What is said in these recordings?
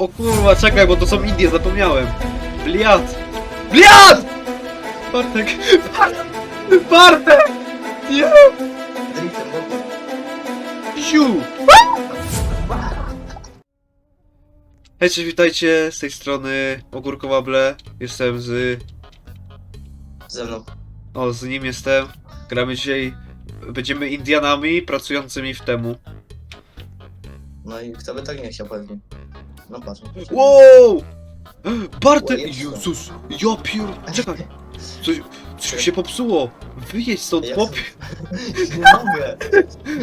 O kurwa, czekaj, bo to są Indie, zapomniałem. Bliat! Bliat! Bartek! Bartek! Nie! Ziu! Hej, cześć, witajcie, z tej strony Ogórkowable. Jestem z... Ze mną. O, z nim jestem. Gramy dzisiaj... Będziemy Indianami pracującymi w temu. No i kto by tak nie chciał pewnie. No patrz. Wow! Bartek! Jezus! Ja pier... Czekaj! Coś, coś mi się popsuło! Wyjedź stąd, Ja pop... Nie mogę.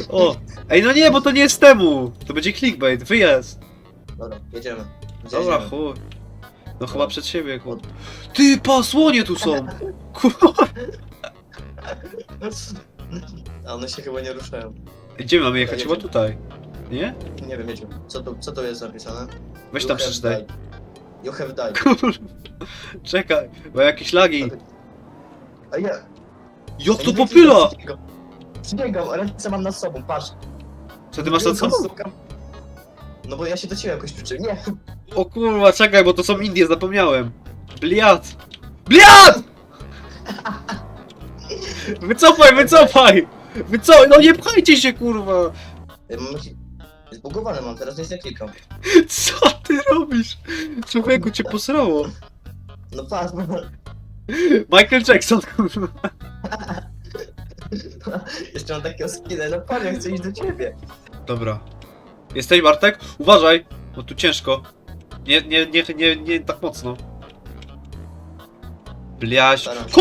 O! Ej, no nie, bo to nie jest temu! To będzie clickbait, wyjazd! Dobra, jedziemy. Gdzie Dobra, jedziemy? chuj. No chyba przed siebie, kur... Ty, pa, słonie tu są! Kur... A one się chyba nie ruszają. Gdzie mamy jechać? Chyba tutaj. Nie? Nie wiem. Co to, co to jest napisane? Weź You tam have przeczytaj. died. You have died. Kur... Czekaj, bo jakieś lagi. A ja... Jak to popyla! Przybiegam, ręce mam nad sobą, patrz. Co ty masz na co? No bo ja się do ciebie jakoś przyczyn. Nie. O kurwa, czekaj, bo to są Indie, zapomniałem. Bliat! Bliat! Wycofaj, wycofaj! Wycofaj, no nie pchajcie się, kurwa! Ja mam jakiś... Zbugowany mam, teraz nic nie klikam. Co ty robisz? Człowieku, cię posrało. No patrz, no. Michael Jackson, kurwa. Jeszcze mam takiego skinę, no panie, chcę iść do ciebie. Dobra. Jesteś, Bartek? Uważaj, bo tu ciężko. Nie, nie, nie, nie, nie tak mocno. Bliaś. Staram się.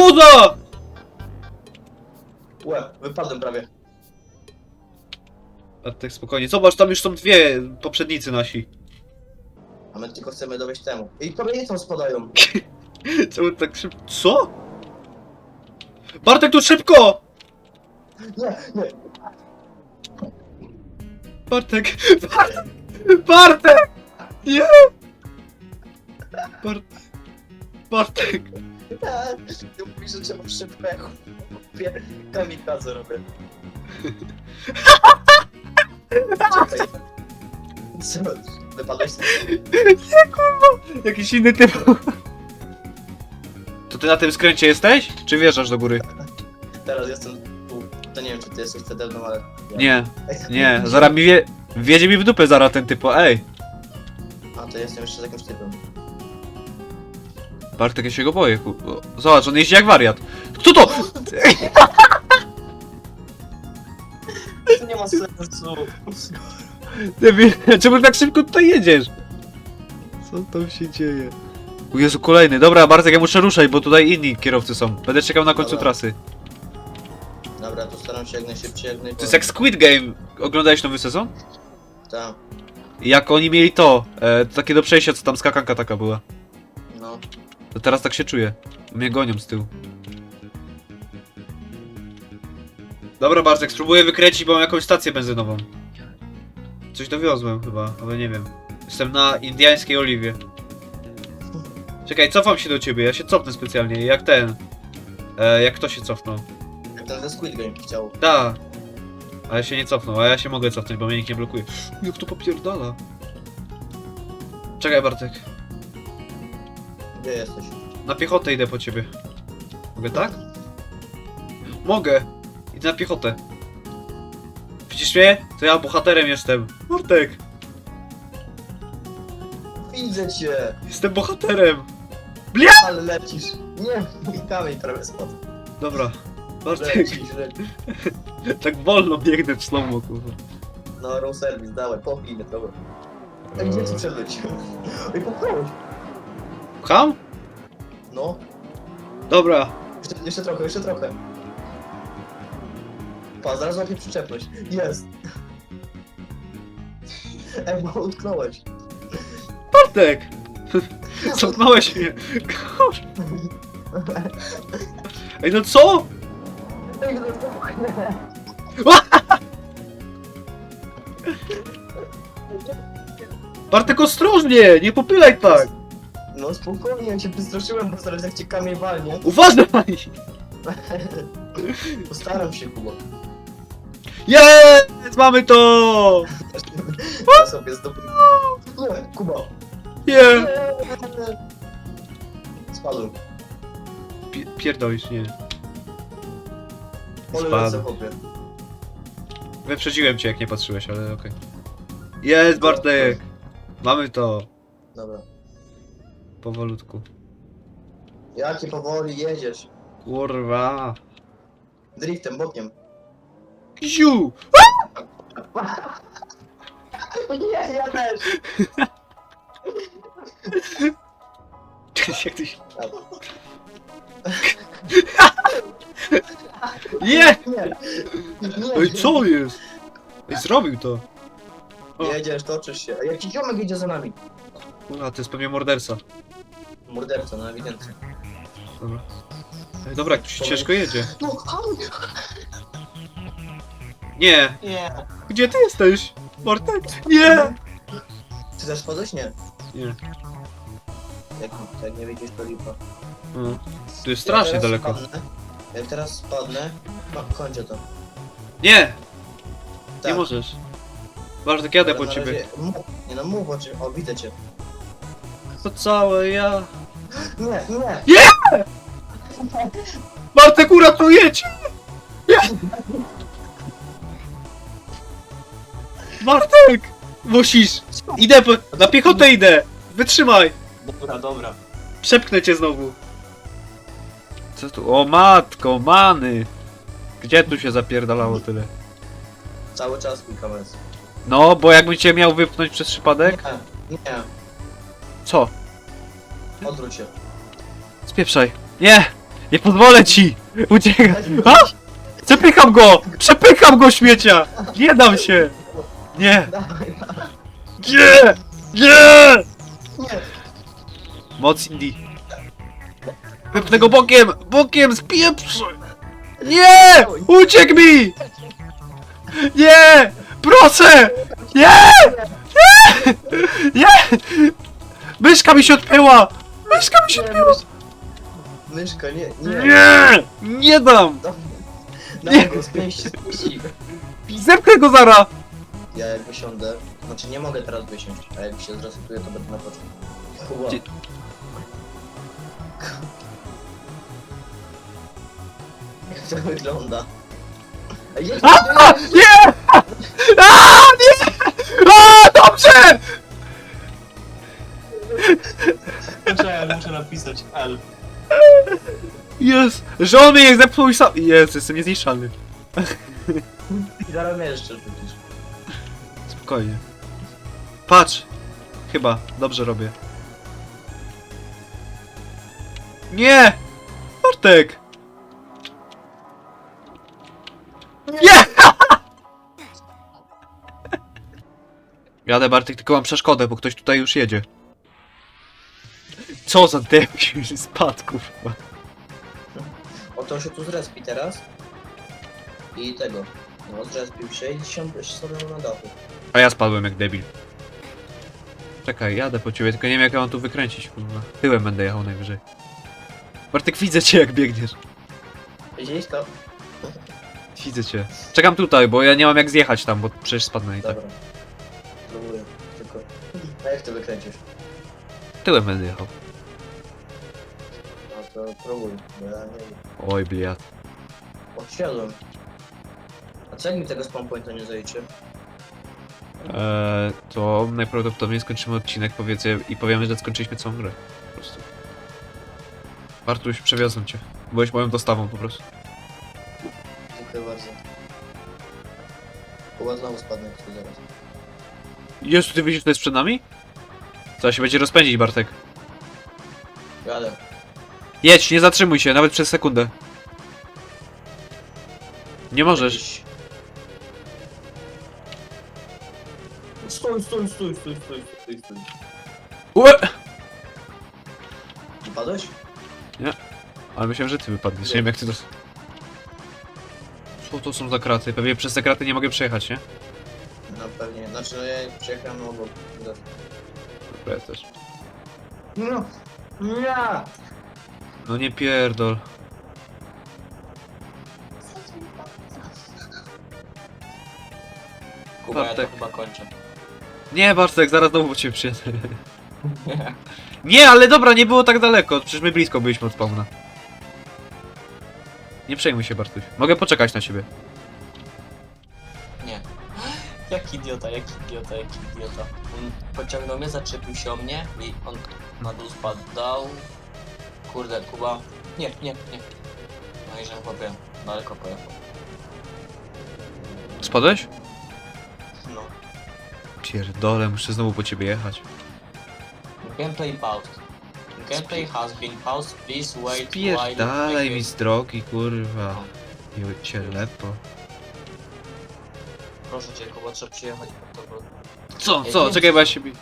Łe, wypadłem prawie. Bartek, spokojnie. Zobacz, tam już są dwie poprzednicy nasi. A my tylko chcemy dowieść temu. I kolejnicą spadają. Czemu tak szybko? Co? Bartek, tu szybko! Nie, nie. Bartek! Bartek! Nie! Bart... Bartek! Ty mówisz, że trzeba szybko jak chłopie. Kamikadze robię. Co? Wypadłeś? Nie, kurwa! Jakiś inny typ. To ty na tym skręcie jesteś? Czy wjeżdżasz do góry? Teraz jestem tu. To nie wiem, czy ty jesteś wtedy mną, ale... Nie, nie. Zaraz mi wie... Wjedzie mi w dupę zaraz ten typo, ej! A, to jestem jeszcze z jakimś typem. Bartek, ja się go boję, kurwa. Zobacz, on jeździ jak wariat. Kto to? To nie ma sensu. Debil, Czemu tak szybko tutaj jedziesz? Co tam się dzieje? O Jezu, kolejny. Dobra, Bartek, ja muszę ruszać, bo tutaj inni kierowcy są. Będę czekał na końcu Dobra. trasy. Dobra, to staram się jak najszybciej, jak To najbardziej. jest jak Squid Game. Oglądałeś nowy sezon? Tak, Jak oni mieli to, e, to takie do przejścia, co tam skakanka taka była. no. To teraz tak się czuję. Mnie gonią z tyłu. Dobra, Bartek, spróbuję wykręcić, bo mam jakąś stację benzynową. Coś dowiozłem chyba, ale nie wiem. Jestem na indiańskiej oliwie. Czekaj, cofam się do ciebie, ja się cofnę specjalnie, jak ten. E, jak kto się cofnął? Jak ten ze Squid Game chciał. Da. Ale się nie cofnął, a ja się mogę cofnąć, bo mnie nikt nie blokuje. Jak to popierdala? Czekaj, Bartek. Gdzie jesteś? Na piechotę idę po ciebie. Mogę tak? Mogę! Idę na piechotę. Widzisz mnie? To ja bohaterem jestem. Bartek! Widzę cię! Jestem bohaterem! Ale lecisz. Nie, kamień prawie spadł. Dobra. Bartek, Lecisz, lecisz. tak wolno biegnę w slow kurwa. No, room service, dawaj, popnij mnie trochę. A gdzie ci przelecił? Oj, popchnąłeś. Pcham? No, Dobra. jeszcze, jeszcze trochę, jeszcze trochę. Pa, zaraz łapie przyczepność. Jest. Ej, bo utknąłeś. Bartek! Cofnąłeś mnie. Kurwa. Ej, no co? Ej, no spokojnie. Bartek, ostrożnie! Nie popylaj tak! No spokojnie, ja się wystraszyłem, bo zaraz jak cię kamień walnie. Uważaj! Postaram się, Kuba. Jest! Mamy to! Ja sobie zdobyłem. Nie, Kuba. Nie! Spadł. Pi- Pierdolisz, nie. Pole Spadł. lecę, chłopie. Wyprzedziłem cię jak nie patrzyłeś, ale okej. Jest Bartek! Mamy to. Dobra. Powolutku. Jakie powoli jedziesz? Kurwa. Driftem, bokiem. Ziu! Nie, ja też. Jak ty się... Nie! Ej, co jest? Ej, zrobił to. O. Jedziesz, toczysz się. A jaki ziomek idzie za nami? Kurwa, to jest pewnie morderca. Morderca, no ewidentnie. Dobra. Ej, dobra, tu się ciężko jedzie. No, au! Nie! Nie. Gdzie ty jesteś? Bartek? Nie! Ty też spadłeś? Nie. Nie. Jak, jak nie widzisz, to lipa. No. Tu jest strasznie jak teraz daleko. Spadnę, jak teraz spadnę, no, kończę to. Nie! Nie Tak. możesz. Bartek, jadę Ale po na ciebie. razie- Mów, nie no mów o czym. O, widzę cię. To całe ja. Nie, nie. Bartek, uratuję cię! Bartek! Musisz! Idę po... Na piechotę idę! Wytrzymaj! Dobra, dobra. Przepchnę cię znowu. Co tu? O matko, many! Gdzie tu się zapierdalało tyle? Cały czas kilka razy. No, bo jakbym cię miał wypchnąć przez przypadek? Nie, nie. Co? Odwróć się. Spieprzaj. Nie! Nie pozwolę ci! Uciekaj! A! Przepycham go! Przepycham go, śmiecia! Nie dam się! Nie! Dawaj, Nie! Nie! nie. Moc Indii. Wypnę go bokiem! Bokiem! Spieprzaj! Nie! Uciekł mi! Nie! Proszę! Nie! Nie! Nie! Myszka mi się odpięła! Myszka mi się Nie, odpięła! Myszka, nie, nie. Nie! Nie dam! Dawaj go się spuści. Zepchnę go zara! Ja jak wysiądę, znaczy nie mogę teraz wysiąść, a jak się zresetuję, to będę na początku. Chyba. Gdzie- Jak to wygląda? Ej, A! Nie! A! Nie! A! Dobrze! Muszę, muszę napisać L. Jest! Mnie jak i sam... Jest, jestem niezniszczalny. I zaraz mnie jeszcze rzucisz. Spokojnie. Patrz! Chyba, dobrze robię. Nie! Bartek! Nie! Jadę Bartek, tylko mam przeszkodę, bo ktoś tutaj już jedzie. Co za debil spadł, kurwa. Oto się tu zrespi teraz. I tego. No, zrespił się i siądę sobie na dachu. A ja spadłem jak debil. Czekaj, jadę po ciebie, tylko nie wiem jak ja mam tu wykręcić, kurwa. Tyłem będę jechał najwyżej. Bartek, widzę cię jak biegniesz. Widzisz to? Widzę cię. Czekam tutaj, bo ja nie mam jak zjechać tam, bo przecież spadnę i tak. Dobra. Próbuję. Tylko. A jak ty wykręcisz? Tyłem będę jechał. No to próbuj, bo ja nie wiem. Oj, bliat. Odsiadłem. A co jak mi tego spawn pointa nie zajdzie? Eee, to najprawdopodobniej skończymy odcinek powiedzmy, i powiemy, że skończyliśmy całą grę. Po prostu. Bartuś, przewiozłem cię. Byłeś moją dostawą po prostu. Dziękuję bardzo. Chyba znowu spadnę tu zaraz. Jezu, ty widzisz, to jest przed nami? Co, się będzie rozpędzić, Bartek? Jadę. Jedź, nie zatrzymuj się, nawet przez sekundę. Nie możesz. Stój, stój, stój, stój, stój, stój, stój. Ue! Wypadłeś? Ale myślałem, że ty wypadniesz, nie wiem jak ty to... Co to są za kraty? Pewnie przez te kraty nie mogę przejechać, nie? No pewnie. Znaczy no ja przyjechałem obok. Dobra, ja też. No. Nie! No nie pierdol. Kuba, ja Bartek. to chyba kończę. Nie, Bartek, zaraz znowu po ciebie przyjadę. Nie, ale dobra, nie było tak daleko. Przecież my blisko byliśmy od spawna. Nie przejmuj się, Bartuś. Mogę poczekać na ciebie. Nie. Jaki idiota, jaki idiota, jaki idiota. On pociągnął mnie, zaczepił się o mnie i on na dół spadał. Kurde, Kuba. Nie, nie, nie. No i że chłopie, daleko pojechał. Spadłeś? No. Pierdolę, muszę znowu po ciebie jechać. Gameplay paused. Gameplay has been paused, please wait Spierdalaj mi while... z drogi, kurwa. Miły cię lepo. Proszę cię, Kuba, trzeba przyjechać po to, bo... Co, Ej, co? Czekaj, bo ja się bi...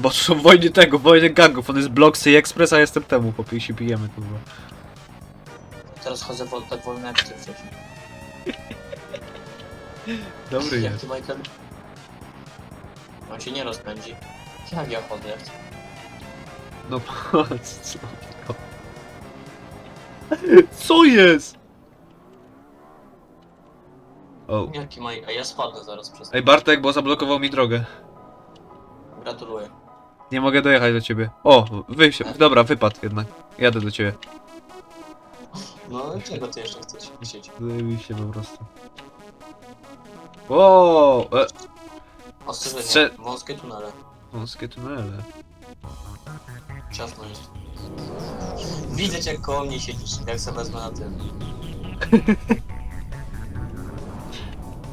Bo to są wojny tego, wojny gangów. On jest Bloxy Express, a jestem temu, po i się bijemy, kurwa. Teraz chodzę wo- tak wolno jak ty wcześniej. Dobry Jak jest. ty, Michael? On się nie rozpędzi. Jak ja chodzę, No patrz, co? Co jest? O. Jaki Mike? A ja spadnę zaraz przez... Ej, Bartek, bo zablokował mi drogę. Gratuluję. Nie mogę dojechać do ciebie. O, wyjść. Dobra, wypad jednak. Jadę do ciebie. No, czego ty jeszcze chcesz chcieć? Zajebiście po prostu. O, e, Ostrzeżenie, Strze- wąskie tunele. wąskie tunele. Ciasno jest. Widzę cię jak koło mnie siedzisz, jak sobie wezmę na tym.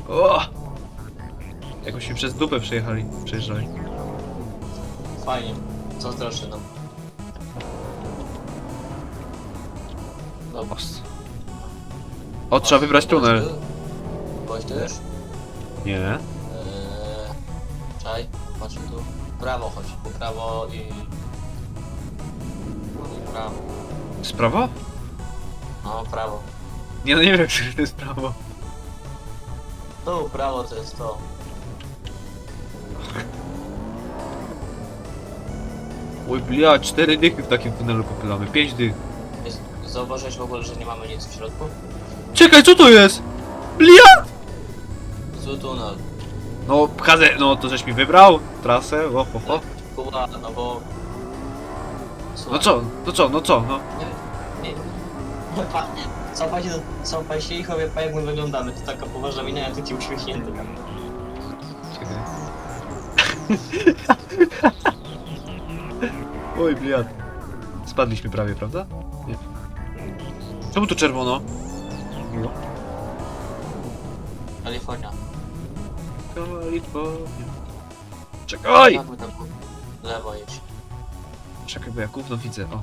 O! Jakoś mi przez dupę przejechali, przejeżdżali. Fajnie. Zazdroszczę nam. Dobra. Os. O, trzeba wybrać tunel. Byłeś tu już? Nie. Prawo chodź, po prawo i... I prawo. Z prawo? No, prawo. Nie, no nie wiem, czy to jest prawo. Tu, prawo to jest to. Oj, blia, cztery dychy w takim tunelu popylamy. Pięć dych. Jest, zauważyłeś w ogóle, że nie mamy nic w środku? Czekaj, co to jest? Blia! Zły tunel. No, Kaze, no to żeś mi wybrał trasę, o, ho, ho. Kuba, no bo... No Słuchaj, co, no co, no co, no. Nie, nie. Pa, cofaj się i chowie pa jak my wyglądamy. To taka poważna mina, ja taki uśmiechnięty. Czekaj. Oj, bliad. Spadliśmy prawie, prawda? Nie. Czemu tu czerwono? Miło. Czekaj! Tam lewo. Czekaj, bo ja gówno widzę, o.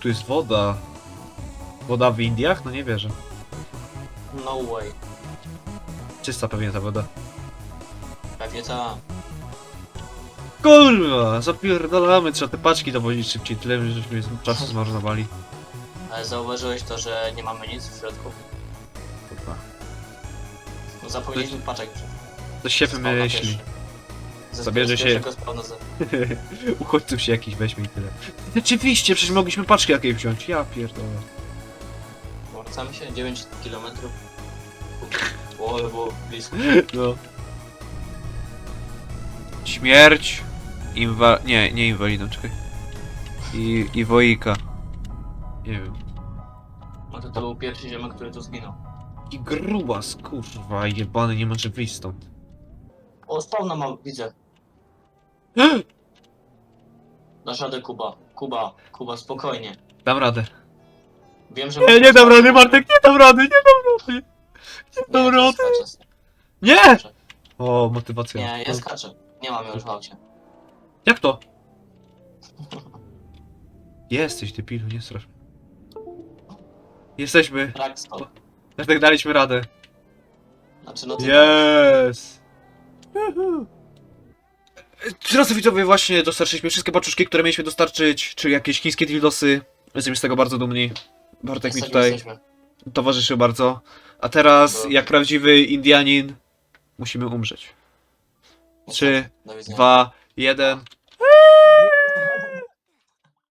Tu jest woda. Woda w Indiach? No nie wierzę. No way. Czysta pewnie ta woda. Pewnie ta. Kurwa, zapierdalamy, trzeba te paczki dowozić szybciej, tyle żeśmy czasu zmarnowali. Ale zauważyłeś to, że nie mamy nic w środku? Kurwa. No, Zapomnieliśmy paczek. To się Spawna wymyśli. pierwszy. Ze- Zabierze z się- pierwszego spawna za- Uchodźców się jakiś weźmie i tyle. Rzeczywiście, przecież mogliśmy paczki jakieś wziąć. Ja pierdolę. Wracamy się 9 km. O, ale było blisko. No. Śmierć. Inwa... Nie, nie inwalidą, czekaj. I, i woika. Nie wiem. No to to był pierwszy ziomek, który tu zginął. I grubas, kurwa, jebany, nie może wyjść stąd. O, spawna mam, widzę. Dasz radę, Kuba. Kuba, Kuba, spokojnie. Dam radę. Wiem, że... Nie, nie dam rady, Bartek, nie dam rady, nie dam rady. Nie, dam rady. skaczę. Nie! Skaczę. O, motywacja. Nie, ja skaczę. Nie mam już w aucie. Jak to? Jesteś, debilu, nie strasz. mnie. Jesteśmy. Brak stop. Tak daliśmy radę. Znaczy, no ty... Yes! Drodzy widzowie, właśnie dostarczyliśmy wszystkie paczuszki, które mieliśmy dostarczyć, czyli jakieś chińskie dildosy. Jesteśmy z tego bardzo dumni. Bartek mi Jesteśmy, tutaj jesteśmy. towarzyszył bardzo. A teraz, Dobra. jak prawdziwy Indianin, musimy umrzeć. Trzy, Do widzenia. dwa, jeden.